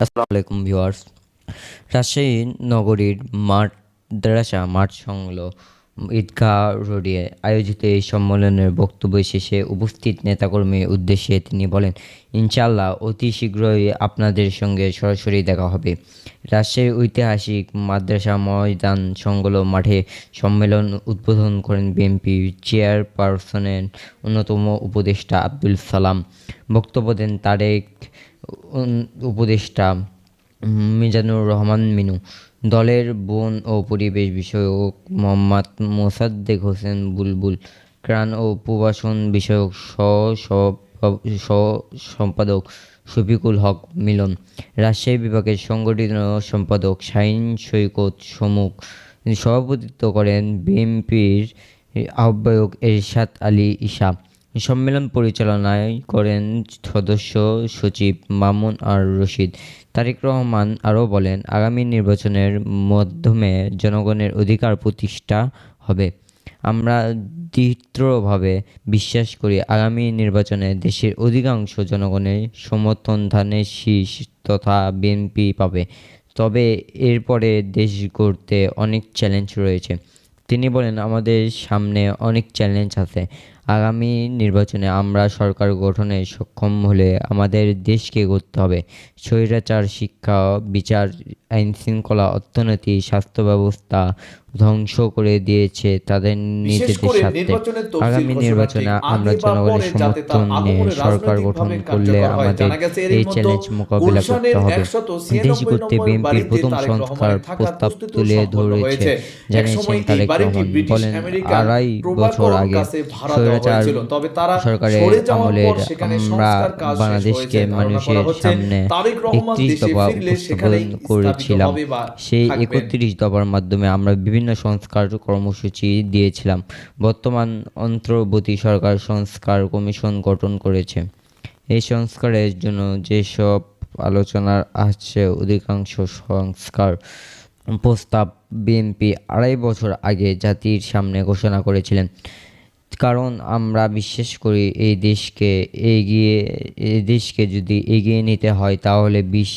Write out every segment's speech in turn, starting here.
আসসালামু আলাইকুম ভিউয়ার্স। রাজশাহী নগরীর মাঠ মাদ্রাসা মাঠ সংলগ্ন ঈদগাহ রোডে আয়োজিত এই সম্মেলনের বক্তব্য শেষে উপস্থিত নেতাকর্মীর উদ্দেশ্যে তিনি বলেন ইনশাল্লাহ অতি শীঘ্রই আপনাদের সঙ্গে সরাসরি দেখা হবে। রাজশাহীর ঐতিহাসিক মাদ্রাসা ময়দান সংগল মাঠে সম্মেলন উদ্বোধন করেন বিএনপি চেয়ারপারসনের অন্যতম উপদেষ্টা আব্দুল সালাম। বক্তব্য দেন তারেক উপদেষ্টা মিজানুর রহমান মিনু। দলের বন ও পরিবেশ বিষয়ক মোহাম্মদ মোসাদ্দেক হোসেন বুলবুল ত্রাণ ও প্রবাসন বিষয়ক সহ সম্পাদক শফিকুল হক মিলন, রাজশাহী বিভাগের সংগঠিত সম্পাদক শাহিন সৈকত সমুখ। সভাপতিত্ব করেন বিএনপির আহ্বায়ক এরশাদ আলী ঈশা। সম্মেলন পরিচালনায় করেন সদস্য সচিব মামুন আর রশিদ। তারেক রহমান আরও বলেন, আগামী নির্বাচনের মাধ্যমে জনগণের অধিকার প্রতিষ্ঠা হবে। আমরা দৃঢ়ভাবে বিশ্বাস করি, আগামী নির্বাচনে দেশের অধিকাংশ জনগণের সমর্থন, ধানের শীষ তথা বিএনপি পাবে। তবে এরপরে দেশ গড়তে অনেক চ্যালেঞ্জ রয়েছে। তিনি বলেন, আমাদের সামনে অনেক চ্যালেঞ্জ আছে। আগামী নির্বাচনে আমরা সরকার গঠনে সক্ষম হলে আমাদের দেশকে গড়তে হবে। স্বৈরাচার শিক্ষা বিচার আইন শৃঙ্খলা অর্থনীতি স্বাস্থ্য ব্যবস্থা ধ্বংস করে দিয়েছে তাদের নিজেদের স্বার্থে। আগামী নির্বাচনে আমরা জনগণের সমর্থন নিয়ে সরকার গঠন করলে আমাদের এই চ্যালেঞ্জ মোকাবিলা করতে হবে। দেশ নম্বর বিএনপির প্রথম সংস্কার প্রস্তাব তুলে ধরেছে জানিয়েছেন তারেক রহমান। বলেন আড়াই বছর আগে স্বৈরাচার তবে তারা সরকারের সরে আমলের আমরা বাংলাদেশকে মানুষের সামনে একত্রিশ দফা উপস্থাপন করেছিলাম। সেই একত্রিশ দফার মাধ্যমে আমরা বিভিন্ন সংস্কার কর্মসূচি দিয়েছিলাম। বর্তমান অন্তর্বর্তী সরকার সংস্কার কমিশন গঠন করেছে। এই সংস্কারের জন্য যেসব আলোচনার আসছে অধিকাংশ সংস্কার প্রস্তাব বিএনপি আড়াই বছর আগে জাতির সামনে ঘোষণা করেছিলেন। কারণ আমরা বিশ্বাস করি এই দেশকে এগিয়ে, এই দেশকে যদি এগিয়ে নিতে হয়, তাহলে বিশ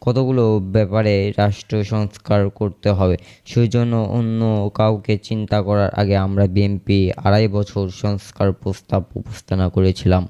কতগুলো ব্যাপারে রাষ্ট্র সংস্কার করতে হবে। সেই জন্য অন্য কাউকে চিন্তা করার আগে আমরা বিএনপি আড়াই বছর সংস্কার প্রস্তাব উপস্থাপনা করেছিলাম।